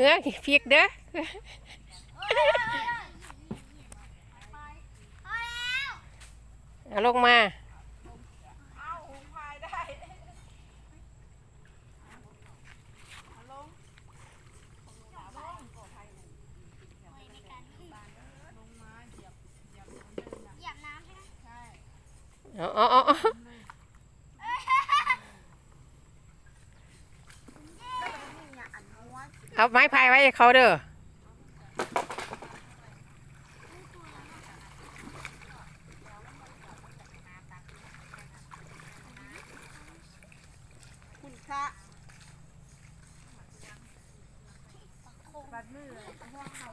เฮ้ยพริกเด้อเอาลงมาเอาหุงพายได้เอ เอาไม้พายไว้เขาเด้อคุณพระบัดมือห่วงเขา